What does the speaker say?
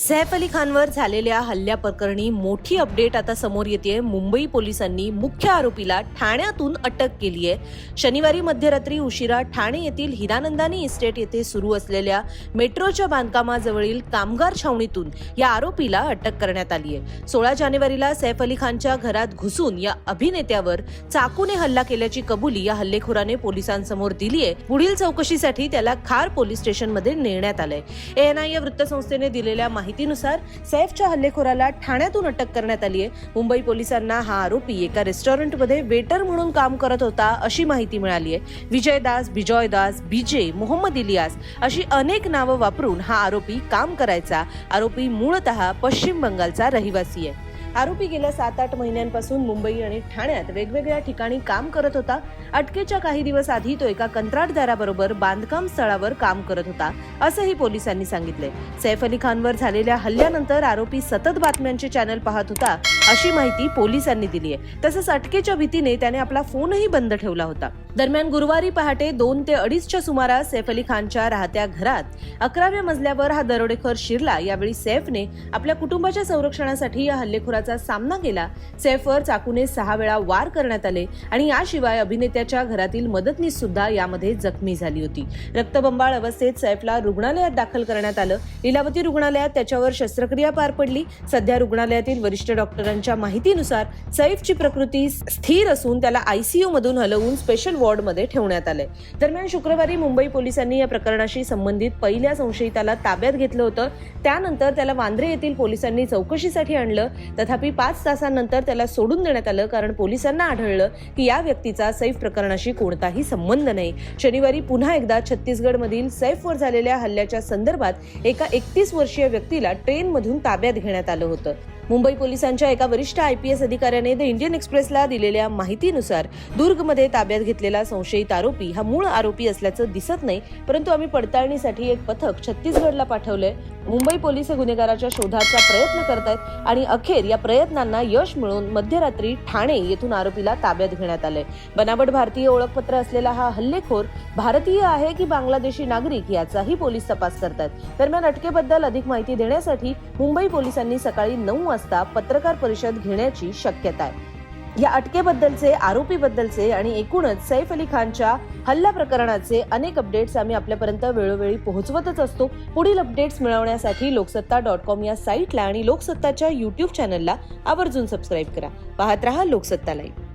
सैफ अली खानवर झालेल्या हल्ल्याप्रकरणी मोठी अपडेट आता समोर येते मुंबई पोलिसांनी मुख्य आरोपीला ठाण्यातून अटक केली आहे शनिवारी मध्यरात्री उशिरा ठाणे येथील हिरानंदानी इस्टेट येथे सुरू असलेल्या मेट्रोच्या बांधकामाजवळील कामगार छावणीतून या आरोपीला अटक करण्यात आली आहे सोळा जानेवारीला सैफ अली खानच्या घरात घुसून या अभिनेत्यावर चाकूने हल्ला केल्याची कबुली या हल्लेखोराने पोलिसांसमोर दिली आहे पुढील चौकशीसाठी त्याला खार पोलीस स्टेशनमध्ये नेण्यात आलंय. एएनआय या वृत्तसंस्थेने दिलेल्या माहितीनुसार सैफच्या हल्लेखोराला ठाण्यातून अटक करण्यात आली आहे मुंबई पोलिसांना हा आरोपी एका रेस्टॉरंटमध्ये वेटर म्हणून काम करत होता अशी माहिती मिळाली आहे विजय दास बिजॉय दास बीजे मोहम्मद इलियास अशी अनेक नावं वापरून हा आरोपी काम करायचा. आरोपी मूळतः पश्चिम बंगालचा रहिवासी आहे. आरोपी गेल्या सात आठ महिन्यांपासून मुंबई आणि ठाण्यात वेगवेगळ्या ठिकाणी काम करत होता. अटकेच्या काही दिवस आधी तो एका कंत्राटदाराबरोबर बांधकाम स्थळावर काम करत होता असंही पोलिसांनी सांगितले सैफ अली खानवर झालेल्या हल्ल्यानंतर आरोपी सतत बातम्यांचे चॅनल पाहत होता. अशी माहिती पोलिसांनी दिली आहे तसंच अटकेच्या भीतीने त्याने आपला फोनही बंद ठेवला होता. दरम्यान गुरुवारी पहाटे दोन ते अडीचच्या सुमारास सैफ अली खानच्या राहत्या घरात अकराव्या मजल्यावर हा दरोडेखोर शिरला. यावेळी सैफने आपल्या कुटुंबाच्या संरक्षणासाठी या हल्लेखोराचा सामना केला. सैफवर चाकूने सहा वेळा वार करण्यात आले आणि याशिवाय अभिनेत्याच्या घरातील मदतनीस सुद्धा यामध्ये जखमी झाली होती. रक्तबंबाळ अवस्थेत सैफला रुग्णालयात दाखल करण्यात आलं. लीलावती रुग्णालयात त्याच्यावर शस्त्रक्रिया पार पडली. सध्या रुग्णालयातील वरिष्ठ डॉक्टरांनी यांच्या माहितीनुसार सैफची प्रकृती स्थिर असून त्याला आयसीयू मधून हलवून स्पेशल वॉर्डमध्ये ठेवण्यात आलंय. दरम्यान शुक्रवारी मुंबई पोलिसांनी या प्रकरणाशी संबंधित पहिल्या संशयिताला ताब्यात घेतलं होतं. त्यानंतर त्याला वांद्रे येथील पोलिसांनी चौकशीसाठी आणलं. तथापि पाच तासांनंतर त्याला सोडून देण्यात आलं कारण पोलिसांना आढळलं की या व्यक्तीचा सैफ प्रकरणाशी कोणताही संबंध नाही. शनिवारी पुन्हा एकदा छत्तीसगडमधील सैफवर झालेल्या हल्ल्याच्या संदर्भात एका एकतीस वर्षीय व्यक्तीला ट्रेनमधून ताब्यात घेण्यात आलं होतं. मुंबई पोलिसांच्या एका वरिष्ठ आय पी एस अधिकाऱ्याने द इंडियन एक्सप्रेसला दिलेल्या माहितीनुसार दुर्गमध्ये ताब्यात घेतलेला संशयित आरोपी हा मूळ आरोपी असल्याचं दिसत नाही परंतु आम्ही पडताळणीसाठी एक पथक छत्तीसगडला पाठवलंय. मुंबई पोलीस हे गुन्हेगाराच्या शोधाचा प्रयत्न करतायत आणि अखेर या प्रयत्नांना यश मिळून मध्यरात्री ठाणे येथून आरोपीला ताब्यात घेण्यात आलंय. बनावट भारतीय ओळखपत्र असलेला हा हल्लेखोर भारतीय आहे की बांगलादेशी नागरिक याचाही पोलीस तपास करतात दरम्यान अटकेबद्दल अधिक माहिती देण्यासाठी मुंबई पोलिसांनी सकाळी नऊ वाजता पत्रकार परिषद घेण्याची शक्यता आहे. या अटकेबद्दलचे आरोपीबद्दलचे आणि एकूणच सैफ अली खानच्या हल्ला प्रकरणाचे अनेक अपडेट्स आम्ही आपल्यापर्यंत वेळोवेळी पोहोचवतच असतो. पुढील अपडेट्स मिळवण्यासाठी लोकसत्ता डॉट कॉम या साईटला आणि लोकसत्ताच्या युट्यूब चॅनलला आवर्जून सबस्क्राईब करा. पाहत रहा लोकसत्ता लाईव्ह